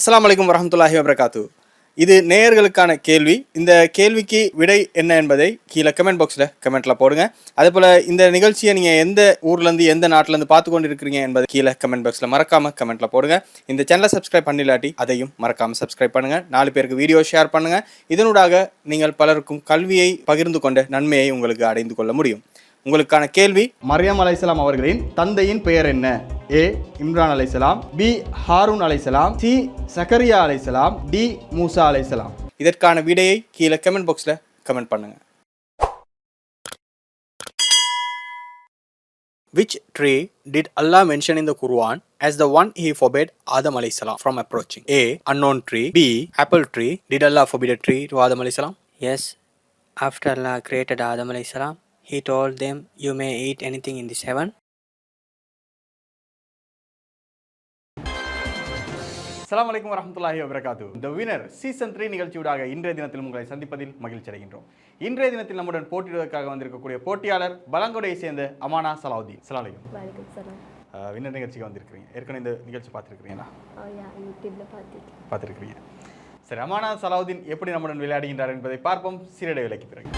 அஸ்லாம் வலைக்கம் வரமத்துல்லாஹி வபரகாத்து. இது நேயர்களுக்கான கேள்வி. இந்த கேள்விக்கு விடை என்ன என்பதை கீழே கமெண்ட் பாக்ஸில் கமெண்ட்டில் போடுங்க. அதே போல் இந்த நிகழ்ச்சியை நீங்கள் எந்த ஊர்லேருந்து எந்த நாட்டிலேருந்து பார்த்து கொண்டு இருக்கிறீங்க என்பதை கீழே கமெண்ட் பாக்ஸில் மறக்காமல் கமெண்ட்டில் போடுங்க. இந்த சேனலை சப்ஸ்கிரைப் பண்ணிலாட்டி அதையும் மறக்காமல் சப்ஸ்கிரைப் பண்ணுங்கள் நாலு பேருக்கு வீடியோ ஷேர் பண்ணுங்கள் இதனூடாக நீங்கள் பலருக்கும் கல்வியை பகிர்ந்து கொண்ட நன்மையை உங்களுக்கு அடைந்து கொள்ள முடியும். உங்களுக்கான கேள்வி மரியம் அலைசலாம் அவர்களின் தந்தையின் பெயர் என்ன ஏ இம்ரான் அலைசலாம் பி ஹாரூன் அலைசலாம் சி சக்கரியா அலைசலாம் டி மூசா அலைசலாம் இதற்கான விடையை கீழே கமெண்ட் பாக்ஸில் கமெண்ட் பண்ணுங்க Which tree did Allah mention in the Quran as the one he forbade Adam alayhi salam from approaching? A. Unknown tree. B. Apple tree. Did Allah forbid a tree to Adam alayhi salam? Yes, after Allah created Adam alayhi salam, He told them, You may eat anything in this heaven. அஸ்ஸலாமு அலைக்கும் வரஹ்மத்துல்லாஹி வபரகாத்து த வினர் season three நிகழ்ச்சியூடாக இன்றைய தினத்தில் உங்களை சந்திப்பதில் மகிழ்ச்சி அடைகின்றோம். இன்றைய தினத்தில் நம்முடன் போட்டியிடுவதற்காக வந்திருக்கக்கூடிய போட்டியாளர் பலங்கொடையை சேர்ந்த அமானா சலாவுதீன். அஹ், வின்னர் நிகழ்ச்சிக்கு வந்திருக்கிறீங்க. ஏற்கனவே இந்த நிகழ்ச்சி பார்த்துருக்கிறீங்களா? பார்த்துருக்கிறீங்க. சரி அமானா சலாவுதீன் எப்படி நம்முடன் விளையாடுகின்றார் என்பதை பார்ப்போம். சிறிட விலைக்கு பிறகு.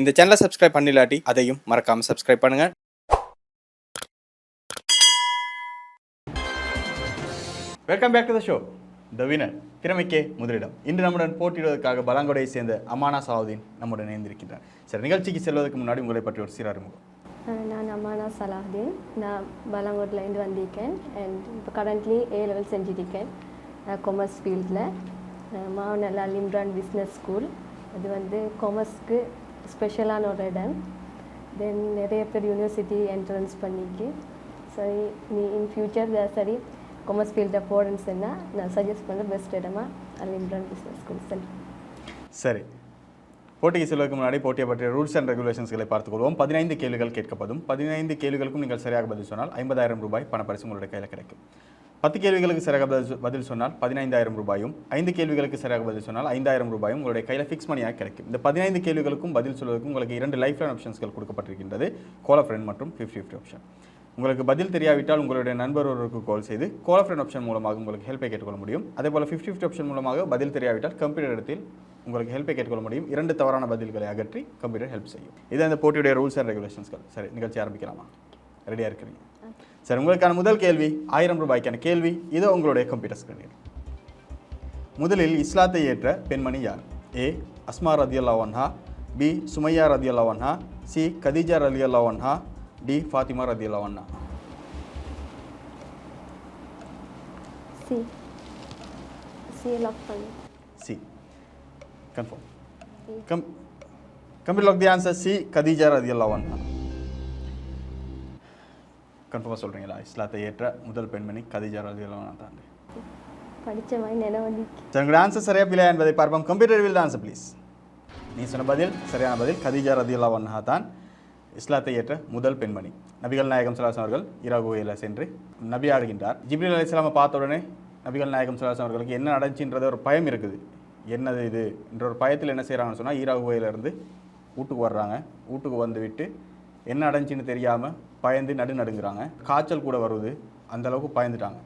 இந்த சேனலை சப்ஸ்கிரைப் பண்ணிலாட்டி அதையும் மறக்காம சப்ஸ்கிரைப் பண்ணுங்க. Welcome back to the show the winner திறமைக்கே முதலிடம். இன்று நம்முடன் போட்டியிடுவதற்காக பலாங்கொடையை சேர்ந்த அமானா சலாவுதீன் நம்முடன் இணைந்திருக்கின்றார். சரி நிகழ்ச்சிக்கு செல்வதற்கு முன்னாடி உங்களை பற்றி ஒரு சிறு அறிமுகம் நான் அம்மானா சலாஹ்தீன் நான் பலாங்கோட்லேருந்து வந்திருக்கேன். அண்ட் இப்போ கரண்ட்லி ஏ லெவல் செஞ்சுருக்கேன் கொமர்ஸ் ஃபீல்டில் மாவனல்லா லிம்ரான் பிஸ்னஸ் ஸ்கூல் அது வந்து கொமர்ஸ்க்கு ஸ்பெஷலான ஒரு இடம். தென் நிறைய பேர் யூனிவர்சிட்டி என்ட்ரன்ஸ் பண்ணிக்கு சரி நீ இன் ஃப்யூச்சர் சரி கொமர்ஸ் ஃபீல்டில் போடுன்னு சொன்னால் நான் சஜஸ்ட் பண்ணுற பெஸ்ட் இடமா லிம்ரான் பிஸ்னஸ் ஸ்கூல் சரி. சரி. போட்டிக்கு செல்வதற்கு முன்னாடி போட்டியை பற்றிய ரூல்ஸ் அண்ட் ரெகுலேஷன்ஸ்களை பார்த்துக்கொள்வோம். பதினைந்து கேள்விகள் கேட்கப்படும். பதினைந்து கேள்விகளுக்கும் நீங்கள் சரியாக பதில் சொன்னால் ஐம்பதாயிரம் ரூபாய் பணப்பரிசு உங்களுடைய கையில் கிடைக்கும். பத்து கேள்விகளுக்கு சரியாக பதில் பதில் சொன்னால் பதினைந்தாயிரம் ரூபாயும் ஐந்து கேள்விகளுக்கு சரியாக பதில் சொன்னால் ஐந்தாயிரம் ரூபாயும் உங்களுடைய கையில் ஃபிக்ஸ் மணியாக கிடைக்கும். இந்த பதினைந்து கேள்விகளுக்கும் பதில் சொல்வதற்கும் உங்களுக்கு இரண்டு லைஃப் லைன் ஆப்ஷன்ஸ்கள் கொடுக்கப்பட்டிருக்கின்றது. கோல ஃப்ரெண்ட் மற்றும் ஃபிஃப்டி ஃபிஃப்டி ஆப்ஷன் உங்களுக்கு பதில் தெரியாவிட்டால் உங்களுடைய நண்பர் ஒருவருக்கு கால் செய்து கோல ஃப்ரெண்ட் ஆப்ஷன் மூலமாக உங்களுக்கு ஹெல்ப்பை கேட்டுக்கொள்ள முடியும். அதே போல் ஃபிஃப்டி ஃபிஃப்டி ஆப்ஷன் மூலமாக பதில் தெரியாவிட்டால் கம்ப்யூட்டர் இடத்தில் உங்களுக்கு ஹெல்ப்பை கேட்டுக்கொள்ள முடியும். இரண்டு தவறான பதில்களை அகற்றி கம்ப்யூட்டர் ஹெல்ப் செய்யும். இது அந்த போட்டியுடைய ரூல்ஸ் அண்ட் ரெகுலேஷன்ஸ்கள் சரி நிகழ்ச்சி ஆரம்பிக்கலாமா? ரெடியாக இருக்கிறீங்க? சரி உங்களுக்கான முதல் கேள்வி ஆயிரம் ரூபாய்க்கான கேள்வி இதோ உங்களுடைய கம்ப்யூட்டர் ஸ்கிரீனில் முதலில் இஸ்லாத்தை ஏற்ற பெண்மணி யார்? ஏ அஸ்மா ரதியல்லா ஒன்ஹா பி சுமையா ரதியல்லா ஒன்ஹா சி கதீஜா ரலியல்லா ஒன்ஹா டி ஃபாத்திமா ரதியல்லா ஒன்ஹா சி. சி லாக் பண்ணு. C. Confirm come computer lock the answer C Khadija ரதியல்லா ஒன்ஹா கன்ஃபார்மாக சொல்கிறீங்களா இஸ்லாத்தை ஏற்ற முதல் பெண்மணி கதீஜா ரதியல்லா ஒன்ஹா தான் படித்த மாதிரி சரி உங்களுடைய ஆன்சர் சரியா பிள்ளையா என்பதை பார்ப்போம். கம்ப்யூட்டர் வில் ஆன்சர் ப்ளீஸ் நீ சொன்ன பதில் சரியான பதில். கதீஜா ரதியுல்லா ஒன்ஹா தான் இஸ்லாத்தை ஏற்ற முதல் பெண்மணி. நபிகள் நாயகம் சலாசம் அவர்கள் ஈரா குகையில் சென்று நபி ஆடுகின்றார். ஜிப்ரீல் அலிஸ்லாமை பார்த்த உடனே நபிகள் நாயகம் சலாசம் அவர்களுக்கு என்ன நடந்துச்சுன்றது ஒரு பயம் இருக்குது. என்னது இது? என்ற ஒரு பயத்தில் என்ன செய்கிறாங்கன்னு சொன்னால் ஈரா குகையிலேருந்து வீட்டுக்கு வர்றாங்க. வீட்டுக்கு வந்து விட்டு என்ன நடந்துச்சுன்னு தெரியாமல் பயந்து நடு நடுங்கிறாங்க. காய்ச்சல் கூட வருது. அந்தளவுக்கு பயந்துட்டாங்க.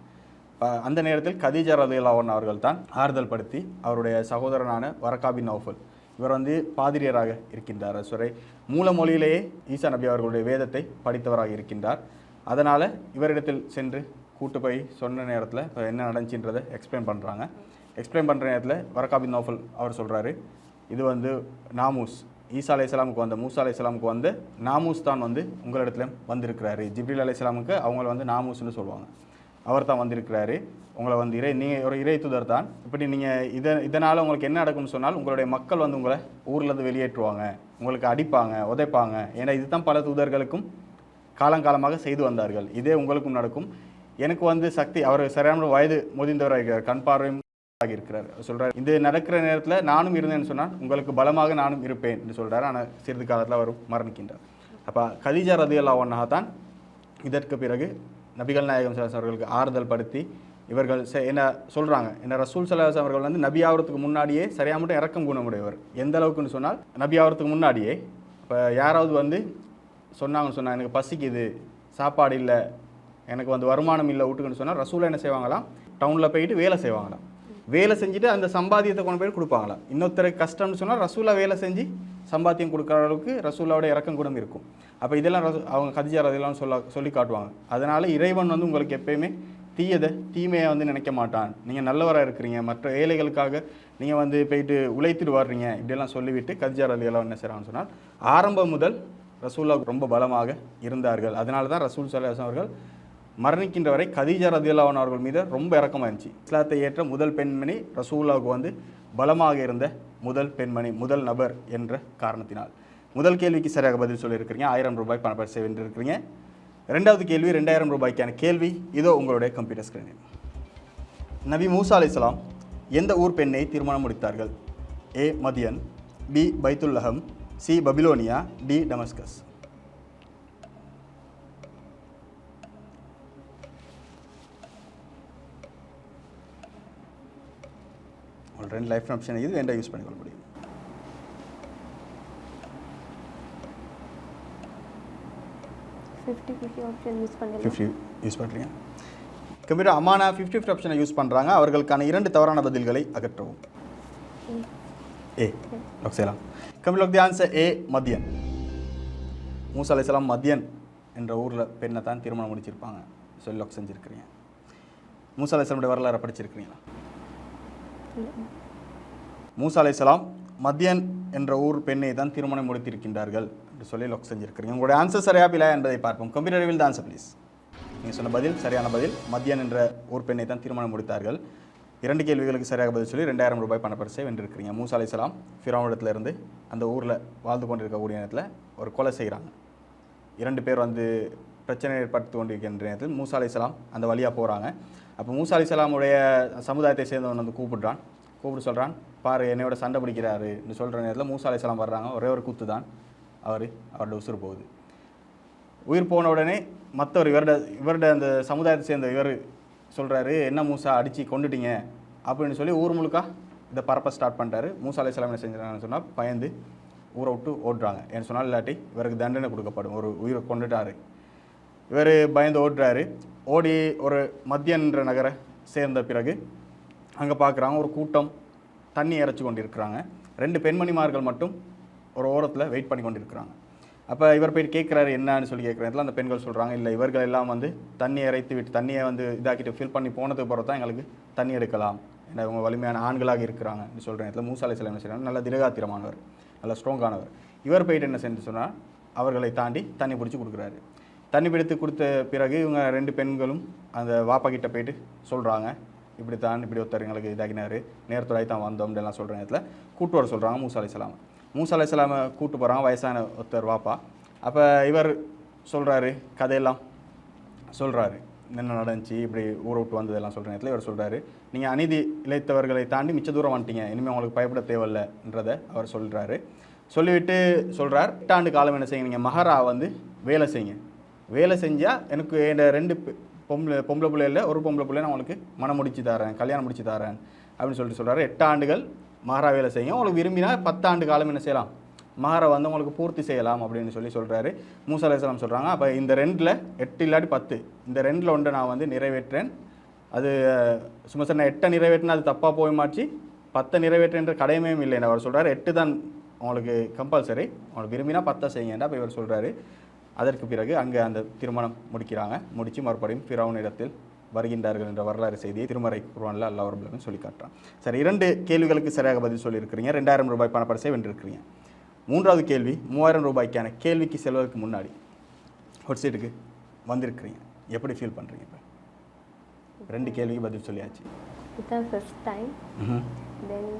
ப- அந்த நேரத்தில் கதீஜா ரலியல்லாஹு அவர்கள் தான் ஆறுதல் படுத்தி அவருடைய சகோதரனான வரக்காபின் நௌஃபல் இவர் வந்து பாதிரியராக இருக்கின்றார். சுரை மூல மொழியிலேயே ஈசா நபி அவர்களுடைய வேதத்தை படித்தவராக இருக்கின்றார். அதனால் இவரிடத்தில் சென்று கூட்டு போய் சொன்ன நேரத்தில் என்ன நடந்துச்சுன்றதை எக்ஸ்பிளைன் பண்ணுறாங்க எக்ஸ்பிளைன் பண்ணுற நேரத்தில் வரக்காபின் நௌஃபல் அவர் சொல்கிறாரு இது வந்து நாமூஸ். ஈசா அலையாமுக்கு வந்த மூசா அலையாமுக்கு வந்து நாமூஸ் தான் வந்து உங்களிடத்துல வந்திருக்கிறாரு. ஜிப்ரீல் இஸ்லாமுக்கு அவங்கள வந்து நாமூஸ்னு சொல்லுவாங்க. அவர் தான் வந்திருக்கிறாரு. உங்களை வந்து இறை நீங்கள் ஒரு இறை தூதர் தான். இப்படி நீங்கள் இதை இதனால் உங்களுக்கு என்ன நடக்கும்னு சொன்னால் உங்களுடைய மக்கள் வந்து உங்களை ஊர்லேருந்து வெளியேற்றுவாங்க. உங்களுக்கு அடிப்பாங்க உதைப்பாங்க. ஏன்னா இதுதான் பல தூதர்களுக்கும் காலங்காலமாக செய்து வந்தார்கள். இதே உங்களுக்கும் நடக்கும். எனக்கு வந்து சக்தி அவர் சரியான வயது முதிந்தவர் இருக்கிறார் கண் பார்வையும் ஆகி இருக்கிறார் சொல்கிறார் இது நடக்கிற நேரத்தில் நானும் இருந்தேன்னு சொன்னால் உங்களுக்கு பலமாக நானும் இருப்பேன் என்று சொல்றாரு. ஆனால் சிறிது காலத்தில் அவர் மரணிக்கின்றார். அப்போ கதீஜா ரதியல்லா ஒன்னாக தான் இதற்கு பிறகு நபிகள் நாயகம் சலாஸ் அவர்களுக்கு ஆறுதல் படுத்தி இவர்கள் செ- என்ன சொல்றாங்க? என்ன ரசூல் சலாஸ் அவர்கள் வந்து நபி ஆகிறதுக்கு முன்னாடியே சரியாக மட்டும் இறக்கம் குணமுடையவர். எந்த அளவுக்குன்னு சொன்னால் நபி ஆகிறதுக்கு முன்னாடியே இப்போ யாராவது வந்து சொன்னாங்கன்னு சொன்னால் எனக்கு பசிக்குது சாப்பாடு இல்லை எனக்கு வந்து வருமானம் இல்லை வீட்டுக்குன்னு சொன்னால் ரசூலை என்ன செய்வாங்களாம்? டவுனில் போயிட்டு வேலை செய்வாங்களாம். வேலை செஞ்சுட்டு அந்த சம்பாத்தியத்தை கொண்டு போய் கொடுப்பாங்களா? இன்னொருத்தருக்கு கஷ்டம்னு சொன்னால் ரசூலா வேலை செஞ்சு சம்பாத்தியம் கொடுக்குற அளவுக்கு ரசூலாவோட இறக்கம் கூட இருக்கும். அப்போ இதெல்லாம் ரசூ அவங்க கதிஜா ரதிலாம் சொல்ல சொல்லி காட்டுவாங்க. அதனால் இறைவன் வந்து உங்களுக்கு எப்பயுமே தீயதை தீமையை வந்து நினைக்க மாட்டான். நீங்கள் நல்லவராக இருக்கிறீங்க. மற்ற ஏழைகளுக்காக நீங்கள் வந்து போயிட்டு உழைத்துட்டு வர்றீங்க. இப்படியெல்லாம் சொல்லிவிட்டு கதிஜா ரலியெல்லாம் என்ன செய்கிறாங்கன்னு சொன்னால் ஆரம்பம் முதல் ரசூலா ரொம்ப பலமாக இருந்தார்கள். அதனால தான் ரசூல் சல்லாஸ் அவர்கள் மரணிக்கின்ற வரை கதீஜா ரதியுல்லாவன் அவர்கள் மீது ரொம்ப இறக்கமாக இருந்துச்சு இஸ்லாத்தை ஏற்ற முதல் பெண்மணி ரசூல்லாவுக்கு வந்து பலமாக இருந்த முதல் பெண்மணி முதல் நபர் என்ற காரணத்தினால். முதல் கேள்விக்கு சரியாக பதில் சொல்லியிருக்கிறீங்க. ஆயிரம் ரூபாய் பணப்பரிசை வென்றிருக்கிறீங்க ரெண்டாவது கேள்வி ரெண்டாயிரம் ரூபாய்க்கான கேள்வி இதோ உங்களுடைய கம்ப்யூட்டர் ஸ்க்ரீனில் நபி மூசா அலிஸ்லாம் எந்த ஊர் பெண்ணை திருமணம் முடித்தார்கள்? A Midian B Bethlehem C Babylonia D Damascus. ஒரு ரெண்டு லைஃப் ஆப்ஷன் இது ரெண்டா யூஸ் பண்ணிக்கொள்ள முடியும். ஃபிஃப்டி ஃபிஃப்டி ஆப்ஷன் யூஸ் பண்ணலாம் ஃபிஃப்டி யூஸ் பண்ணுறீங்க கம்ப்யூட்டர் அமானா ஃபிஃப்டி ஃபிஃப்டி ஆப்ஷனை யூஸ் பண்ணுறாங்க அவர்களுக்கான இரண்டு தவறான பதில்களை அகற்றவும். ஏ. லாக் செய்யலாம். Computer lock the answer A Midian Musa அலைஹிஸ்ஸலாம் மதியன் என்ற ஊரில் பெண்ணை தான் திருமணம் முடிச்சிருப்பாங்க. சொல்லி லாக் செஞ்சுருக்கிறீங்க. மூசா அலைஹிஸ்ஸலாமுடைய வரலாறை படிச்சிருக்கிறீங்களா? மூசா அலைஹிஸ்ஸலாம் மத்தியன் என்ற ஊர் பெண்ணை தான் திருமணம் முடித்திருக்கின்றார்கள் என்று சொல்லி லொக் செஞ்சிருக்கிறீங்க. உங்களுடைய ஆன்சர் சரியா இல்லை என்பதை பார்ப்போம். கம்ப்யூட்டர் தான் ஆன்சர் ப்ளீஸ் நீங்கள் சொன்ன பதில் சரியான பதில். மத்தியன் என்ற ஊர் பெண்ணை தான் திருமணம் முடித்தார்கள். இரண்டு கேள்விகளுக்கு சரியாக பதில் சொல்லி ரெண்டாயிரம் ரூபாய் பணப்பரிசை வென்றிருக்கிறீங்க. மூசா அலைஹிஸ்ஸலாம் ஃபிரௌனிடத்துல இருந்து அந்த ஊரில் வாழ்ந்து கொண்டிருக்கக்கூடிய நேரத்தில் ஒரு கொலை செய்கிறாங்க இரண்டு பேர் வந்து பிரச்சனை ஏற்படுத்தி கொண்டிருக்கின்ற நேரத்தில் மூசா அலைஹிஸ்ஸலாம் அந்த வழியாக போகிறாங்க அப்போ மூசா அலைஹிஸ்ஸலாமுடைய சமுதாயத்தை சேர்ந்தவன் வந்து கூப்பிடுறான். கூப்பிட்டு சொல்கிறான் பாரு என்னையோட சண்டை பிடிக்கிறாருன்னு சொல்கிற நேரத்தில் மூசா அலைஹிஸ்ஸலாம் வர்றாங்க. ஒரே ஒரு கூத்து தான். அவர் அவரோட உசுறு போகுது. உயிர் போன உடனே மற்றவர் இவரோட இவரோட அந்த சமுதாயத்தை சேர்ந்த இவர் சொல்கிறாரு என்ன மூசா அடித்து கொண்டுட்டீங்க அப்படின்னு சொல்லி ஊர் முழுக்கா இதை பரப்ப ஸ்டார்ட் பண்ணிட்டாரு. மூசா அலைஹிஸ்ஸலாம் என்ன செஞ்சாங்கன்னு சொன்னால் பயந்து ஊரை விட்டு ஓடுறாங்க என்ன சொன்னால் இல்லாட்டி இவருக்கு தண்டனை கொடுக்கப்படும். ஒரு உயிரை கொண்டுட்டாரு இவர் பயந்து ஓடுறாரு ஓடி ஒரு மத்தியன்ற நகரை சேர்ந்த பிறகு அங்கே பார்க்குறாங்க ஒரு கூட்டம் தண்ணி இறைச்சி கொண்டிருக்கிறாங்க. ரெண்டு பெண்மணிமார்கள் மட்டும் ஒரு ஓரத்தில் வெயிட் பண்ணி கொண்டிருக்கிறாங்க. அப்போ இவர் போய் கேட்குறாரு என்னன்னு சொல்லி கேட்குறதுல அந்த பெண்கள் சொல்கிறாங்க இல்லை இவர்கள் எல்லாம் வந்து தண்ணி இறைத்து விட்டு தண்ணியை வந்து இதாக்கிட்டு ஃபில் பண்ணி போனதுக்கு பிறகு தான் எங்களுக்கு தண்ணி எடுக்கலாம். ஏன்னா இவங்க வலிமையான ஆண்களாக இருக்கிறாங்க. சொல்கிறேன் இடத்துல மூசாலை சிலை என்ன செய்கிறாங்க நல்ல திரகாத்திரமானவர் நல்ல ஸ்ட்ராங்கானவர் இவர் போயிட்டு என்ன செஞ்சு சொன்னால் அவர்களை தாண்டி தண்ணி பிடிச்சி கொடுக்குறாரு. தண்ணி பிடித்து கொடுத்த பிறகு இவங்க ரெண்டு பெண்களும் அந்த வாப்பா கிட்ட போயிட்டு சொல்கிறாங்க இப்படி தான் இப்படி ஒருத்தர் எங்களுக்கு இதாகினார் நேரத்தோட தான் வந்தோம் அப்படிலாம் சொல்கிற நேரத்தில் கூட்டு வர சொல்கிறாங்க மூசா அலைஹிஸ்ஸலாம் மூசா அலைஹிஸ்ஸலாமை கூட்டு போகிறாங்க வயசான ஒருத்தர் வாப்பா. அப்போ இவர் சொல்கிறாரு கதையெல்லாம் சொல்கிறாரு என்ன நடந்துச்சு? இப்படி ஊரை விட்டு வந்ததெல்லாம் சொல்கிற நேரத்தில் இவர் சொல்கிறாரு நீங்கள் அநீதி இழைத்தவர்களை தாண்டி மிச்ச தூரம் வந்துட்டீங்க. இனிமேல் உங்களுக்கு பயப்பட தேவையில்லைன்றதை அவர் சொல்கிறாரு சொல்லிவிட்டு சொல்கிறார் எட்டாண்டு காலம் என்ன செய்யுங்க? நீங்கள் மகாரா வந்து வேலை செய்யுங்க. வேலை செஞ்சால் எனக்கு என் ரெண்டு பொம்பளை பொம்பளை பிள்ளையில் ஒரு பொம்பளை பிள்ளை நான் உங்களுக்கு மனம் முடிச்சு தரேன் கல்யாணம் முடிச்சு தரேன் அப்படின்னு சொல்லிட்டு சொல்கிறாரு எட்டு ஆண்டுகள் மகாரா வேலை செய்யும். உங்களுக்கு விரும்பினா பத்தாண்டு காலம் என்ன செய்யலாம்? மகாரா வந்து உங்களுக்கு பூர்த்தி செய்யலாம் அப்படின்னு சொல்லி சொல்கிறாரு மூசா அலிஸ்லாம் சொல்கிறாங்க அப்போ இந்த ரெண்டில் எட்டு இல்லாட்டி பத்து இந்த ரெண்டில் ஒன்று நான் வந்து நிறைவேற்றேன். அது சும்மா சார் நான் எட்டை நிறைவேற்றினா அது தப்பாக போய் மாச்சு பத்தை நிறைவேற்றுன்ற கடமையும் இல்லை அவர் சொல்கிறார் எட்டு தான் உங்களுக்கு கம்பல்சரி உங்களுக்கு விரும்பினா பத்தை செய்யுங்கடா அப்போ இவர் சொல்கிறாரு அதற்கு பிறகு அங்கே அந்த திருமணம் முடிக்கிறாங்க. முடித்து மறுபடியும் ஃபிரௌன் இடத்தில் வருகின்றார்கள் என்ற வரலாறு செய்தியை திருமறை குர்ஆனில் அல்லாஹ் ரபுல்லன் சொல்லி காட்டுறான். சரி இரண்டு கேள்விகளுக்கு சரியாக பதில் சொல்லியிருக்கிறீங்க. ரெண்டாயிரம் ரூபாய் பணப்பரிசை வென்றிருக்கிறீங்க. மூன்றாவது கேள்வி மூவாயிரம் ரூபாய்க்கான கேள்விக்கு செல்வதற்கு முன்னாடி ஒரு சீட்டுக்கு வந்திருக்கிறீங்க. எப்படி ஃபீல் பண்ணுறீங்க இப்போ? ரெண்டு கேள்விக்கு பதில் சொல்லியாச்சு. இதுதான் first time then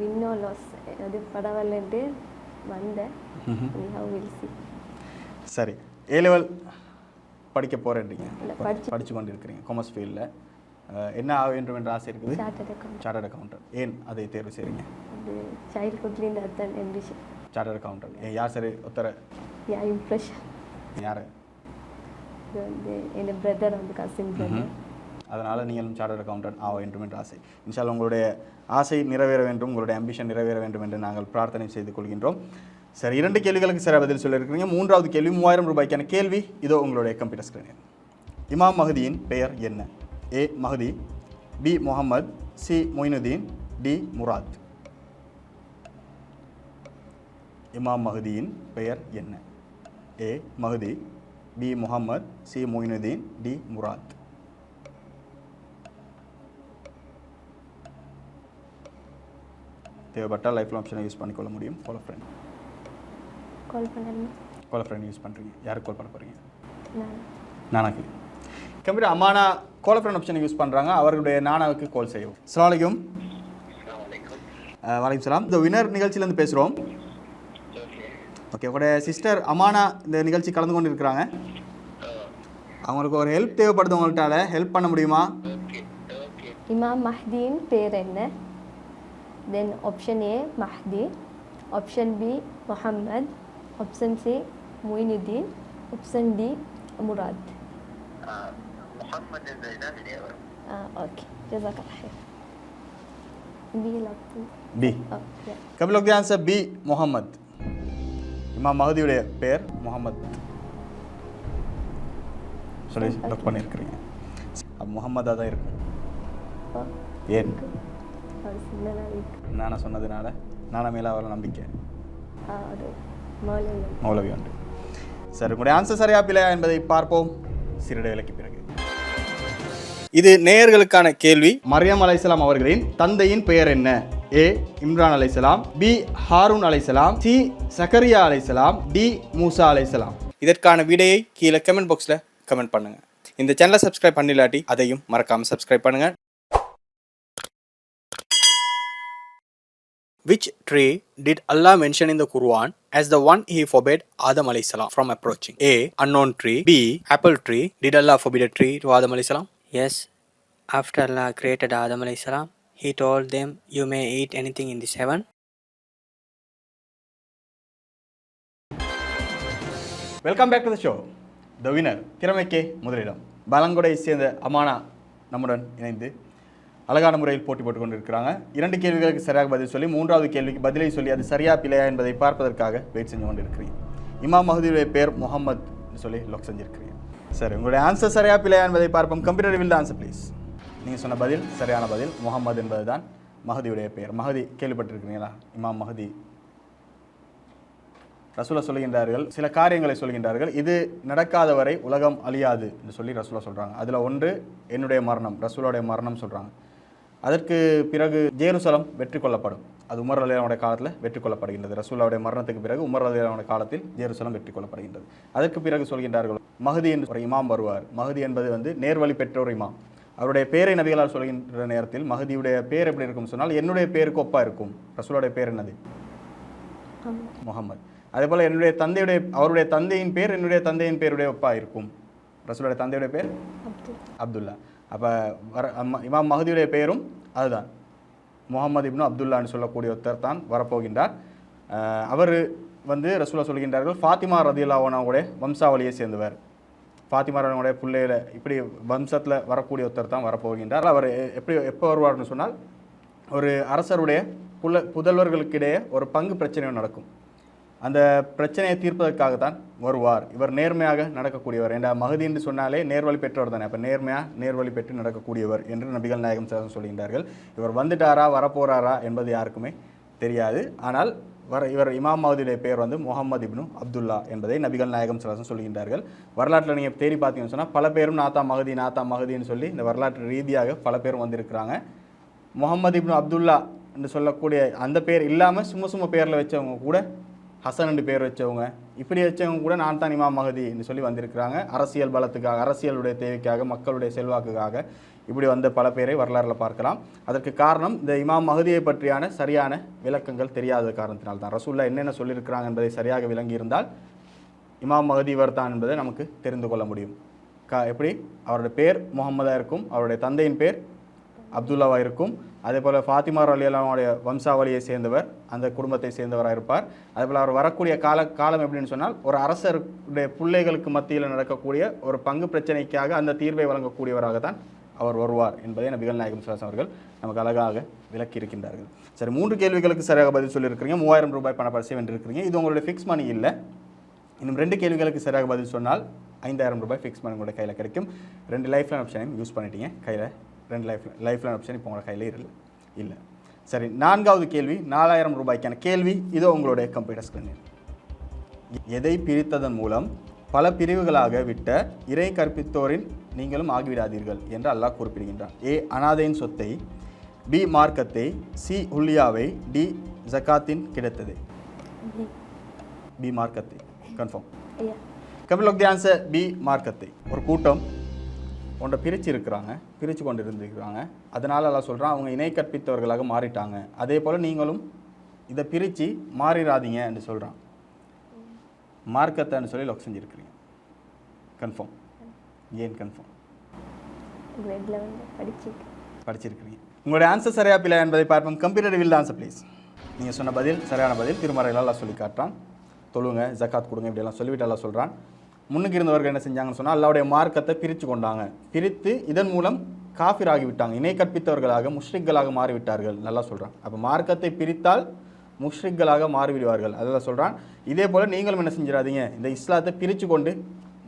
win or loss அது பரவாயில்லன்ட்டு வந்தேன். ஹவ் வில் சி சரி. ஏ லெவல் படிக்க படிச்சு- படித்து கொண்டு இருக்கிறீங்க காமர்ஸ் ஃபீல்டில் என்ன ஆக வேண்டும் என்ற ஆசை இருக்குது? சார்ட்டர்ட் அக்கௌண்டன்ட் ஏன் அதை தேர்வு செய்கிறீங்க சைல்ட்ஹுட்லேருந்து அதுதான் எம்பிஷன் சார்ட்டர்ட் அக்கௌண்டன்ட் ஏன் யார் சரி? ஒருத்தர யா இம்ப்ரெஷன் யார்? இது வந்து என் பிரதர் வந்து கசின் பிரதர் அதனால் நீங்களும் சார்ட்டர்ட் அக்கௌண்டன்ட் ஆக வேண்டும் என்ற ஆசை. இன்ஷால்லா உங்களுடைய ஆசை நிறைவேற வேண்டும் உங்களுடைய அம்பிஷன் நிறைவேற வேண்டும் என்று நாங்கள் பிரார்த்தனை செய்து கொள்கின்றோம். சார் இரண்டு கேள்விகளுக்கு சார் பதில் சொல்லியிருக்கிறீங்க. மூன்றாவது கேள்வி மூவாயிரம் ரூபாய்க்கான கேள்வி. இதோ உங்களுடைய கம்ப்யூட்டர் ஸ்க்ரீனில் இமாம் மஹதியின் பெயர் என்ன? A Mahdi B Muhammad C Moinuddin D Murad. இமாம் மஹதியின் பெயர் என்ன? A Mahdi B Muhammad C Moinuddin D Murad. தேவைப்பட்டால் லைஃப் ஆப்ஷனை யூஸ் பண்ணிக்கொள்ள முடியும். ஃபாலோ ஃப்ரெண்ட் கால் பண்ணணும். கோல ஃப்ரெண்ட் யூஸ் பண்ணுறீங்க யாருக்கு கால் பண்ண போகிறீங்க நான். நானாக்கு. கம்ப்யூட்டர் அம்மானா கோல ஃப்ரெண்ட் ஆப்ஷனை யூஸ் பண்ணுறாங்க அவர்களுடைய நானாவுக்கு கால் அலைக்கும். அஹ், வலைக்கம் சலாம். இந்த வினர் நிகழ்ச்சியிலேருந்து பேசுகிறோம் ஓகே உங்களுடைய சிஸ்டர் அமானா இந்த நிகழ்ச்சி கலந்து கொண்டு இருக்கிறாங்க அவங்களுக்கு ஒரு ஹெல்ப் தேவைப்படுது உங்கள்கிட்ட. ஹெல்ப் பண்ண முடியுமா? இமாம் மஹ்தியின் பேர் என்ன? Then option A Mahdi option B Muhammad. Option C Moinuddin option D Murad Muhammad தான் வெளியே வரும் ஓகே ஜசாக் அல்லாஹ் பி லாப்டின் பி ஓகே கபில் ஓகே ஆன்சர் பி முகமது இமாம் மஹதியுடைய பேர் முகமது சொல்லி லாக் பண்ணியிருக்கிறீங்க அப்போ முகமதாக தான் இருக்கும். ஏன்? அவர் சின்ன இருக்கு நானா சொன்னதுனால நானா மேலே அவளை நம்பிக்கை. ஒரு மௌலியம் மௌலவி உண்டு சார் உங்களுடைய ஆன்சர் சரியா பிள்ளையா என்பதை பார்ப்போம். சிறிட விலைக்கு பிறகு. இது நேயர்களுக்கான கேள்வி. மரியம் அலைசலாம் அவர்களின் தந்தையின் பெயர் என்ன? ஏ இம்ரான் அலைசலாம் பி ஹாரூன் அலைசலாம் சி சக்கரியா அலைசலாம் டி மூசா அலைசலாம் இதற்கான விடையை கீழே கமெண்ட் பாக்ஸில் கமெண்ட் பண்ணுங்கள் இந்த சேனலை சப்ஸ்கிரைப் பண்ணிலாட்டி அதையும் மறக்காமல் சப்ஸ்கிரைப் பண்ணுங்கள் Which tree did Allah mention in the Quran as the one he forbade Adam alayhi salam from approaching? A. Unknown tree. B. Apple tree. Did Allah forbid a tree to Adam alayhi salam? Yes, after Allah created Adam alayhi salam, He told them, You may eat anything in this heaven. Welcome back to the show the winner திறமைக்கே முதலிடம் பலங்கொடை சேர்ந்த அமானா நம்முடன் இணைந்து அழகான முறையில் போட்டி போட்டுக் கொண்டிருக்கிறாங்க இரண்டு கேள்விகளுக்கு சரியாக பதில் சொல்லி மூன்றாவது கேள்விக்கு பதிலை சொல்லி அது சரியா பிழையா என்பதை பார்ப்பதற்காக வெயிட் செஞ்சு கொண்டிருக்கிறீங்க இமாம் மஹதியுடைய பேர் முகமது சொல்லி லாக் செஞ்சிருக்கிறீங்க சரி உங்களுடைய ஆன்சர் சரியா பிழையா என்பதை பார்ப்போம். கம்ப்யூட்டர் வில் ஆன்சர் ப்ளீஸ் நீங்கள் சொன்ன பதில் சரியான பதில் முகமது என்பதுதான் மஹதியுடைய பெயர். மஹதி கேள்விப்பட்டிருக்கிறீங்களா? இமாம் மஹதி. ரசூலா சொல்லுகின்றார்கள் சில காரியங்களை சொல்கின்றார்கள். இது நடக்காத வரை உலகம் அழியாது என்று சொல்லி ரசூலா சொல்கிறாங்க அதில் ஒன்று என்னுடைய மரணம் ரசூலாவுடைய மரணம் சொல்கிறாங்க அதற்கு பிறகு ஜேருசலம் வெற்றி கொள்ளப்படும். அது உமர் அலியானுடைய காலத்தில் வெற்றி கொள்ளப்படுகின்றது. ரசூலாவுடைய மரணத்துக்கு பிறகு உமர் அலியானுடைய காலத்தில் ஜேருசலம் வெற்றி கொள்ளப்படுகின்றது. அதற்கு பிறகு சொல்கின்றார்கள் மஹதி என்று ஒரு இமாம் வருவார். மஹதி என்பது வந்து நேர்வழி பெற்ற ஒரு இமாம். அவருடைய பேரை நபிகளால் சொல்கின்ற நேரத்தில் மஹதியுடைய பேர் எப்படி இருக்கும் சொன்னால் என்னுடைய பேருக்கு ஒப்பா இருக்கும். ரசூலாவுடைய பேர் என்னது? முகமது அதே போல் என்னுடைய தந்தையுடைய அவருடைய தந்தையின் பேர் என்னுடைய தந்தையின் பேருடைய ஒப்பா இருக்கும். ரசூலுடைய தந்தையுடைய பேர்? அப்துல். அப்துல்லா. அப்போ வர இமாம் மஹதியுடைய பெயரும் அதுதான். முகமது இப்னு அப்துல்லான்னு சொல்லக்கூடிய ஒருத்தர் தான் வரப்போகின்றார். அவர் வந்து ரசூலா சொல்கின்றார்கள் ஃபாத்திமா ரதியுல்லாவோனாவுடைய வம்சாவளியை சேர்ந்தவர். ஃபாத்திமா ரவனுடைய பிள்ளையில இப்படி வம்சத்தில் வரக்கூடிய ஒருத்தர் தான் வரப்போகின்றார். அவர் எப்படி எப்போ வருவார்னு சொன்னால் ஒரு அரசருடைய புல புதல்வர்களுக்கிடையே ஒரு பங்கு பிரச்சனையும் நடக்கும். அந்த பிரச்சனையை தீர்ப்பதற்காக தான் வருவார். இவர் நேர்மையாக நடக்கக்கூடியவர். என்ற மகதி என்று சொன்னாலே நேர்வழி பெற்றவர் தானே. அப்போ நேர்மையாக நேர்வழி பெற்று நடக்கக்கூடியவர் என்று நபிகள் நாயகம் சாசன் சொல்கின்றார்கள். இவர் வந்துட்டாரா வரப்போகிறாரா என்பது யாருக்குமே தெரியாது. ஆனால் வர இவர் இமாம் மஹதியுடைய பெயர் வந்து முகமது இப்னு அப்துல்லா என்பதை நபிகள் நாயகம் சலாசம் சொல்கின்றார்கள். வரலாற்றில் நீங்கள் தேடி பார்த்தீங்கன்னு சொன்னால் பல பேரும் நாத்தா மகதி நாத்தா மகதின்னு சொல்லி இந்த வரலாற்று ரீதியாக பல பேர் வந்திருக்கிறாங்க. முகமது இப்னு அப்துல்லா என்று சொல்லக்கூடிய அந்த பேர் இல்லாமல் சும்மா சும்மா பேரில் வச்சவங்க கூட ஹசன் என்று பேர் வச்சவங்க. இப்படி வச்சவங்க கூட நான் தான் இமாம் மகதின்னு சொல்லி வந்திருக்கிறாங்க. அரசியல் பலத்துக்காக அரசியலுடைய தேவைக்காக மக்களுடைய செல்வாக்குக்காக இப்படி வந்த பல பேரை வரலாறில் பார்க்கலாம். அதற்கு காரணம் இந்த இமாம் மகதியை பற்றியான சரியான விளக்கங்கள் தெரியாத காரணத்தினால் தான். ரசூல்லா என்னென்ன சொல்லியிருக்கிறாங்க என்பதை சரியாக விளங்கியிருந்தால் இமாம் மகதி இவர் தான் என்பதை நமக்கு தெரிந்து கொள்ள முடியும். கா எப்படி? அவருடைய பேர் முகமதாக இருக்கும். அவருடைய தந்தையின் பேர் அப்துல்லாவாக இருக்கும். அதே போல் ஃபாத்திமா அலியலாவுடைய வம்சாவளியை சேர்ந்தவர் அந்த குடும்பத்தை சேர்ந்தவராக இருப்பார். அதே போல் அவர் வரக்கூடிய கால காலம் எப்படின்னு சொன்னால் ஒரு அரசருடைய பிள்ளைகளுக்கு மத்தியில் நடக்கக்கூடிய ஒரு பங்கு பிரச்சனைக்காக அந்த தீர்வை வழங்கக்கூடியவராக தான் அவர் வருவார் என்பதை நபிகள் நாயகம் சுவாசம் அவர்கள் நமக்கு அழகாக விளக்கி இருக்கின்றார்கள். சரி மூன்று கேள்விகளுக்கு சரியாக பதில் சொல்லியிருக்கிறீங்க. மூவாயிரம் ரூபாய் பணப்பரிசை வென்றிருக்கிறீங்க. இது உங்களுடைய ஃபிக்ஸ் மணி இல்லை. இன்னும் ரெண்டு கேள்விகளுக்கு சரியாக பதில் சொன்னால் ஐந்தாயிரம் ரூபாய் ஃபிக்ஸ் பண்ணி உங்களோட கையில் கிடைக்கும். ரெண்டு லைஃப் லைன் ஆப்ஷனையும் யூஸ் பண்ணிட்டீங்க. கையில் ரெண்டு லைஃப் லைஃப் லைன் ஆப்ஷன் இப்போ உங்களோட கையில் இல்லை இல்லை. சரி நான்காவது கேள்வி நாலாயிரம் ரூபாய்க்கான கேள்வி இதோ உங்களுடைய கம்ப்யூட்டர் ஸ்க்ரீனில் எதை பிரித்ததன் மூலம் பல பிரிவுகளாக விட்ட இறை கற்பித்தோரின் நீங்களும் ஆகிவிடாதீர்கள் என்று அல்லாஹ் குறிப்பிடுகின்றான். ஏ அனாதையின் சொத்தை பி மார்க்கத்தை சி உல்லியாவை டி ஜக்காத்தின் கிடைத்தது. பி மார்க்கத்தை. Confirm Yeah. கபில் ஆஃப் தி ஆன்சர் பி மார்க்கத்தை. ஒரு கூட்டம். ஒன்றை பிரித்து இருக்கிறாங்க பிரித்து கொண்டு இருந்திருக்கிறாங்க அதனால் எல்லாம் சொல்கிறான் அவங்க இணை கற்பித்தவர்களாக மாறிட்டாங்க. அதே போல் நீங்களும் இதை பிரித்து மாறிடாதீங்க என்று சொல்கிறான் மார்க்கத்தைன்னு சொல்லி லொக் செஞ்சுருக்கிறீங்க. கன்ஃபார்ம் ஏன் கன்ஃபார்ம் படிச்சிருக்கிறீங்க. உங்களுடைய ஆன்சர் சரியா பிள்ளை என்பதை பார்ப்போம். கம்ப்யூட்டர் வில் ஆன்சர் ப்ளீஸ் நீங்கள் சொன்ன பதில் சரியான பதில் திருமறையில் எல்லாம் சொல்லி காட்டுறான். தொழுங்க ஜக்காத் கொடுங்க இப்படியெல்லாம் சொல்லிவிட்டு எல்லாம் சொல்கிறான் முன்னுக்கு இருந்தவர்கள் என்ன செஞ்சாங்கன்னு சொன்னால் அல்லாவுடைய மார்க்கத்தை பிரித்து கொண்டாங்க. பிரித்து இதன் மூலம் காஃபிர் ஆகிவிட்டாங்க இணை கற்பித்தவர்களாக முஷ்ரிக்களாக மாறிவிட்டார்கள். நல்லா சொல்கிறான் அப்போ மார்க்கத்தை பிரித்தால் முஷ்ரிக்களாக மாறிவிடுவார்கள். அதெல்லாம் சொல்கிறான் இதே போல் நீங்களும் என்ன செஞ்சிடாதீங்க. இந்த இஸ்லாத்தை பிரித்து கொண்டு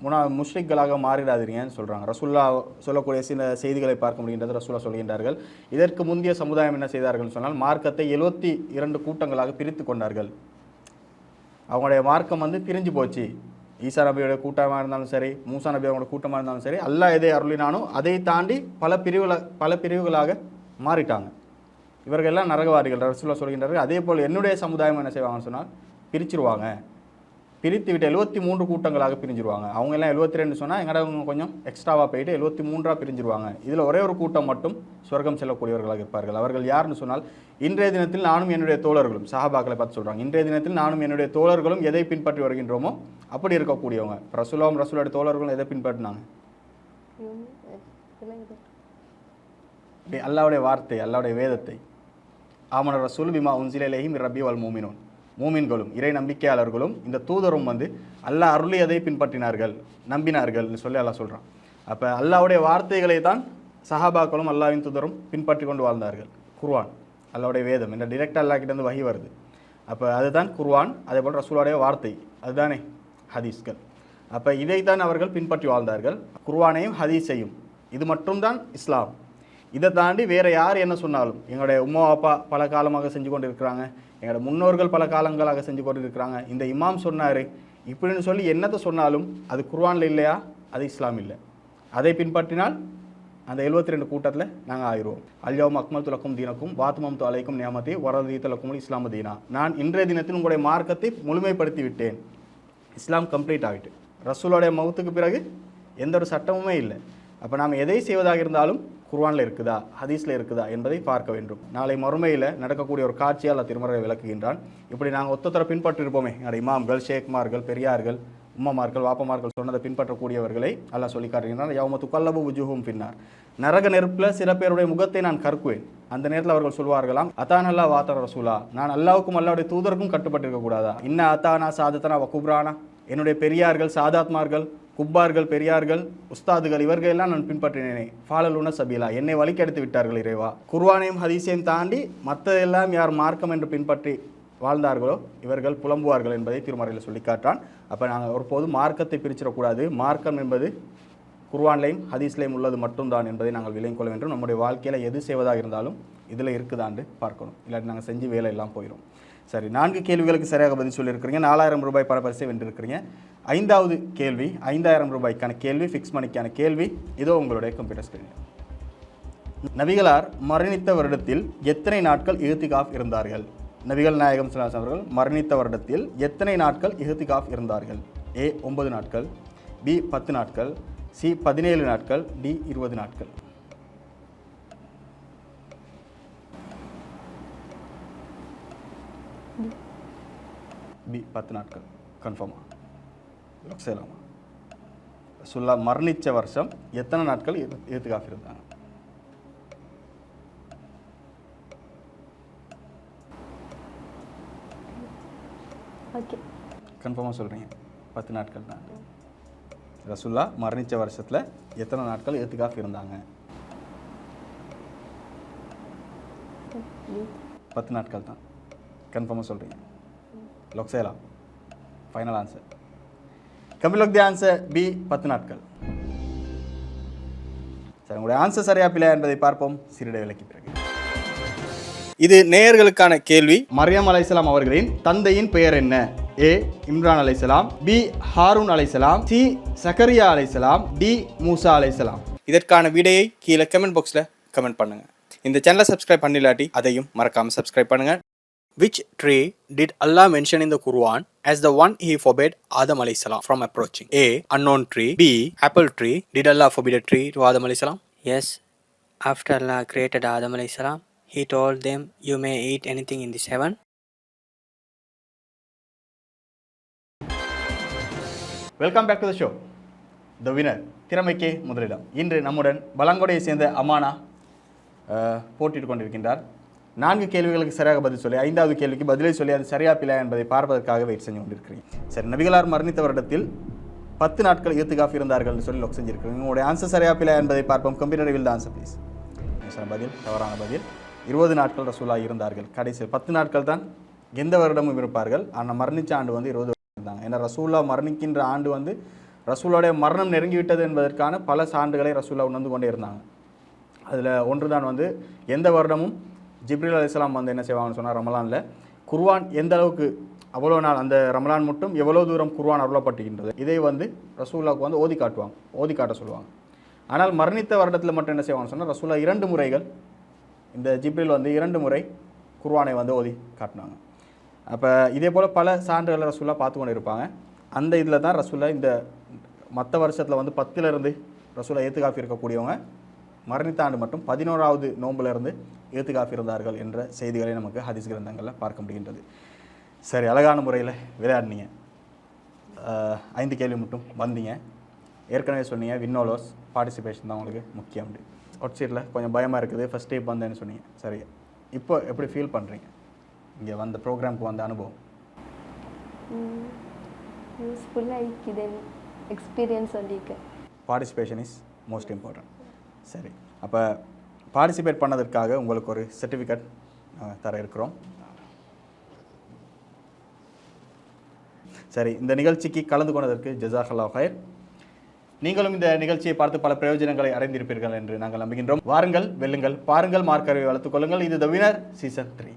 முனா முஷ்ரிக்களாக மாறிடாதீங்கன்னு சொல்கிறாங்க ரசுல்லா சொல்லக்கூடிய சில செய்திகளை பார்க்க முடிகின்றது ரசுல்லா சொல்கின்றார்கள். இதற்கு முந்தைய சமுதாயம் என்ன செய்தார்கள் சொன்னால் மார்க்கத்தை எழுபத்தி இரண்டு கூட்டங்களாக பிரித்து கொண்டார்கள். அவங்களுடைய மார்க்கம் வந்து பிரிஞ்சு போச்சு. ஈசா நபியோட கூட்டமாக இருந்தாலும் சரி மூசா நபி அவங்களோட கூட்டமாக இருந்தாலும் சரி அல்லா எதை அருளினானோ அதை தாண்டி பல பிரிவுகளை பல பிரிவுகளாக மாறிட்டாங்க. இவர்கள் எல்லாம் நரகவாதிகள் ரசூலா சொல்கின்றார்கள் அதே போல் என்னுடைய சமுதாயம் என்ன செய்வாங்கன்னு சொன்னால் பிரிச்சிருவாங்க. பிரித்து விட்டு எழுபத்தி மூன்று கூட்டங்களாக பிரிஞ்சிருவாங்க. அவங்க எல்லாம் எழுபத்தி ரெண்டு சொன்னால் எங்கடவங்க கொஞ்சம் எக்ஸ்ட்ராவாக போயிட்டு எழுபத்தி மூன்றாக பிரிஞ்சிருவாங்க. இதில் ஒரே ஒரு கூட்டம் மட்டும் சொர்க்கம் செல்லக்கூடியவர்களாக இருப்பார்கள். அவர்கள் யாருன்னு சொன்னால் இன்றைய தினத்தில் நானும் என்னுடைய தோழர்களும் சஹாபாக்களை பார்த்து சொல்கிறாங்க இன்றைய தினத்தில் நானும் என்னுடைய தோழர்களும் எதை பின்பற்றி வருகின்றோமோ அப்படி இருக்கக்கூடியவங்க. ரசூலாம் ரசூலோட தோழர்களும் எதை பின்பற்றினாங்க? அல்லாவுடைய வார்த்தை அல்லாவுடைய வேதத்தை. ஆமன ரசூல் பிமா உன்சிலேயும் ரபி வல் மூமினோன். மூமின்களும் இறை நம்பிக்கையாளர்களும் இந்த தூதரும் வந்து அல்லாஹ் அருளியதை பின்பற்றினார்கள் நம்பினார்கள்னு சொல்லி அல்லாஹ் சொல்கிறான் அப்போ அல்லாவுடைய வார்த்தைகளை தான் சஹாபாக்களும் அல்லாவின் தூதரும் பின்பற்றி கொண்டு வாழ்ந்தார்கள். குர்வான் அல்லாவுடைய வேதம். இந்த டிரெக்டாக அல்லாஹ் கிட்ட இருந்து வகி வருது. அப்போ அதுதான் குர்வான் அதே போல் ரசூலுடைய வார்த்தை. அதுதானே ஹதீஸ்கள். அப்போ இதைத்தான் அவர்கள் பின்பற்றி வாழ்ந்தார்கள். குர்வானையும் ஹதீஸையும். இது மட்டும்தான் இஸ்லாம். இதை தாண்டி வேறு யார் என்ன சொன்னாலும் எங்களுடைய உம்மா அப்பா பல காலமாக செஞ்சு கொண்டு இருக்கிறாங்க எங்களோட முன்னோர்கள் பல காலங்களாக செஞ்சு கொண்டு இருக்கிறாங்க இந்த இமாம் சொன்னார் இப்படின்னு சொல்லி என்னத்தை சொன்னாலும் அது குர்ஆனில் இல்லையா? அது இஸ்லாம் இல்லை. அதை பின்பற்றினால் அந்த எழுபத்தி ரெண்டு கூட்டத்தில் நாங்கள் ஆயிடுவோம். அல்யாவும் அக்மல் துலக்கும் தீனக்கும் வாத்துமம் துலைக்கும் நியமத்தை வரதி துலக்கும் இஸ்லாம தீனா. நான் இன்றைய தினத்தில் உங்களுடைய மார்க்கத்தை முழுமைப்படுத்தி விட்டேன். இஸ்லாம் கம்ப்ளீட் ஆகிட்டு. ரசூலோடைய மௌத்துக்கு பிறகு எந்த ஒரு சட்டமுமே இல்லை. அப்போ நாம் எதை செய்வதாக இருந்தாலும் குர்வானில் இருக்குதா ஹதீஸில் இருக்குதா என்பதை பார்க்க வேண்டும். நாளை மறுமையில் நடக்கக்கூடிய ஒரு காட்சியால் அல்ல திருமறை விளக்குகின்றான். இப்படி நாங்கள் ஒத்தத்தர பின்பற்றிருப்போமே. எங்களுடைய இமாம்கள் ஷேக்மார்கள் பெரியார்கள் உம்மமார்கள் வாப்பமார்கள் சொன்னதை பின்பற்றக்கூடியவர்களை அல்லாஹ் சொல்லி காட்டுகின்றான். யவம துக்கல்லபு உஜுகும் பின்னார் நரக நெருப்பில் சில பேருடைய முகத்தை நான் கற்குவேன். அந்த நேரத்தில் அவர்கள் சொல்வார்களாம் அத்தான் அல்லா வாத்தர ரசூலா நான் அல்லாவுக்கும் அல்லாவுடைய தூதருக்கும் கட்டுப்பட்டிருக்க கூடாதா? இன்ன அத்தானா சாதத்தனா வகுப்ரானா என்னுடைய பெரியார்கள் சாதாத்மார்கள் குப்பார்கள் பெரியார்கள் உஸ்தாதுகள் இவர்கள் எல்லாம் நான் பின்பற்றினேனே. ஃபாலலுன சபீலா என்னை வழிக்கெடுத்து விட்டார்கள் இறைவா. குர்வானையும் ஹதீஸையும் தாண்டி மற்றதெல்லாம் யார் மார்க்கம் என்று பின்பற்றி வாழ்ந்தார்களோ இவர்கள் புலம்புவார்கள் என்பதை திருமறையில் சொல்லி காட்டான் அப்போ நாங்கள் ஒருபோதும் மார்க்கத்தை பிரிச்சிடக்கூடாது. மார்க்கம் என்பது குர்வான்லையும் ஹதீஸ்லையும் உள்ளது மட்டும்தான் என்பதை நாங்கள் விலையும் கொள்ள வேண்டும். நம்முடைய வாழ்க்கையில் எது செய்வதாக இருந்தாலும் இதில் இருக்குதான்னு பார்க்கணும். இல்லாட்டி நாங்கள் செஞ்சு வேலை எல்லாம் போயிடும் சரி நான்கு கேள்விகளுக்கு சரியாக பதில் சொல்லியிருக்கிறீங்க. நாலாயிரம் ரூபாய் பணப்பரிசை வென்றிருக்கிறீங்க. ஐந்தாவது கேள்வி ஐந்தாயிரம் ரூபாய்க்கான கேள்வி ஃபிக்ஸ் மணிக்கான கேள்வி இதோ உங்களுடைய கம்ப்யூட்டர் ஸ்கிரீனில் நபிகளார் மரணித்த வருடத்தில் எத்தனை நாட்கள் இஹ்திகாஃப் இருந்தார்கள்? நபிகள் நாயகம் ஸல்லல்லாஹு அவர்கள் மரணித்த வருடத்தில் எத்தனை நாட்கள் இஹ்திகாஃப் இருந்தார்கள்? ஏ ஒன்பது நாட்கள் பி பத்து நாட்கள் சி பதினேழு நாட்கள் டி இருபது நாட்கள். பி பத்து நாட்கள். கன்ஃபார்மா லாக் செய்யலாமா சொல்ல மரணித்த வருஷம் எத்தனை நாட்கள் இஹ்திகாஃப் இருந்தாங்க? கன்ஃபார்மாக சொல்கிறீங்க பத்து நாட்கள் தான். ரசுல்லா மரணித்த வருஷத்தில் எத்தனை நாட்கள் ஏத்துக்காஃப் இருந்தாங்க? பத்து நாட்கள் தான். கன்ஃபார்மாக சொல்கிறீங்க லொக்ஸேலா ஃபைனல் ஆன்சர் கம்பில் தி ஆன்சர் பி பத்து நாட்கள். சார் உங்களுடைய ஆன்சர் சரியா பிள்ளை என்பதை பார்ப்போம். சிறிட விலைக்கு பிறகு. இது நேயர்களுக்கான கேள்வி. மரியம் அலைசலாம் அவர்களின் தந்தையின் பெயர் என்ன? ஏ இம்ரான் அலைசலாம் பி ஹாரூன் அலைசலாம் சி சக்கரியா அலைசலாம் டி மூசா அலைசலாம் இதற்கான விடையை கீழே கமெண்ட் பாக்ஸில் கமெண்ட் பண்ணுங்க. இந்த சேனலை சப்ஸ்கிரைப் பண்ணிலாட்டி அதையும் மறக்காமல் சப்ஸ்கிரைப் பண்ணுங்கள் Which tree did Allah mention in the Quran as the one he forbade Adam alayhi salam from approaching? A. Unknown tree. B. Apple tree. Did Allah forbid a tree to Adam alayhi salam? Yes, after Allah created Adam alayhi salam, He told them, You may eat anything in this heaven. Welcome back to the show the winner திறமைக்கே முதலிடம் இன்று நம்முடன் பலங்கொடையை சேர்ந்த அமானா அஹ், போட்டியிட்டு கொண்டிருக்கின்றார் நான்கு கேள்விகளுக்கு சரியாக பதில் சொல்லி ஐந்தாவது கேள்விக்கு பதிலை சொல்லி அது சரியா பிள்ளை என்பதை பார்ப்பதற்காக வெயிட் செஞ்சு கொண்டிருக்கிறீங்க சரி நபிகளார் மரணித்த வருடத்தில் பத்து நாட்கள் ஈத்துக்காஃப் இருந்தார்கள் சொல்லி லொக் செஞ்சிருக்கிறீங்க உங்களுடைய ஆன்சர் சரியா பிள்ளை என்பதை பார்ப்போம். கம்ப்யூட்டர் வில் ஆன்சர் ப்ளீஸ் பதில் தவறான பதில். இருபது நாட்கள் ரசூலா இருந்தார்கள். கடைசி பத்து நாட்கள் தான் எந்த வருடமும் இருப்பார்கள். ஆனால் மரணித்த ஆண்டு வந்து இருபது இருந்தாங்க. ஏன்னா ரசூல்லா மரணிக்கின்ற ஆண்டு வந்து ரசூலோடைய மரணம் நெருங்கிவிட்டது என்பதற்கான பல சான்றுகளை ரசூலா உணர்ந்து கொண்டே இருந்தாங்க. அதில் ஒன்று தான் வந்து எந்த வருடமும் ஜிப்ரில் அலிஸ்லாம் வந்து என்ன செய்வாங்கன்னு சொன்னால் ரமலானில் குர்வான் எந்த அளவுக்கு அவ்வளோ நாள் அந்த ரமலான் மட்டும் எவ்வளோ தூரம் குர்வான் அருளப்பட்டுகின்றது இதை வந்து ரசூல்லாவுக்கு வந்து ஓதி காட்டுவாங்க ஓதி காட்ட சொல்லுவாங்க. ஆனால் மரணித்த வருடத்தில் மட்டும் என்ன செய்வாங்கன்னு சொன்னால் ரசூலா இரண்டு முறைகள் இந்த ஜிப்ரில் வந்து இரண்டு முறை குர்வானை வந்து ஓதி காட்டினாங்க. அப்போ இதே போல் பல சான்றுகளை ரசூலா பார்த்து கொண்டு இருப்பாங்க அந்த இதில் தான் ரசூலா இந்த மற்ற வருஷத்தில் வந்து பத்திலிருந்து ரசூலா ஏத்துக்காஃபி இருக்கக்கூடியவங்க மரணித்த ஆண்டு மட்டும் பதினோராவது நோன்புல இருந்து ஏத்துக்காஃபி இருந்தார்கள் என்ற செய்திகளை நமக்கு ஹதீஸ் கிரந்தங்களில் பார்க்க முடிகின்றது. சரி அழகான முறையில் விளையாடினீங்க. ஐந்து கேள்வி மட்டும் வந்தீங்க. ஏற்கனவே சொன்னீங்க வின்னோலோஸ் பார்ட்டிசிபேஷன் தான் உங்களுக்கு முக்கியம். ஒட்சீட்டில் கொஞ்சம் பயமாக இருக்குது ஃபஸ்ட் டைப் வந்தேன்னு சொன்னீங்க. சரி இப்போ எப்படி ஃபீல் பண்ணுறீங்க இங்கே வந்த ப்ரோக்ராம்க்கு வந்த அனுபவம். யூஸ்ஃபுல்லாக இருக்குது. Experience participation is most important சரி. அப்போ பார்ட்டிசிபேட் பண்ணதற்காக உங்களுக்கு ஒரு சர்டிஃபிகேட் தர இருக்கிறோம். சரி இந்த நிகழ்ச்சிக்கு கலந்து கொண்டதற்கு ஜசாஹல்லா ஹயர் நீங்களும் இந்த நிகழ்ச்சியை பார்த்து பல பிரயோஜனங்களை அடைந்திருப்பீர்கள் என்று நாங்கள் நம்புகின்றோம். வாருங்கள் வெல்லுங்கள் பாருங்கள் மார்க்கரை வளர்த்துக் கொள்ளுங்கள். இது த வினர் சீசன் த்ரீ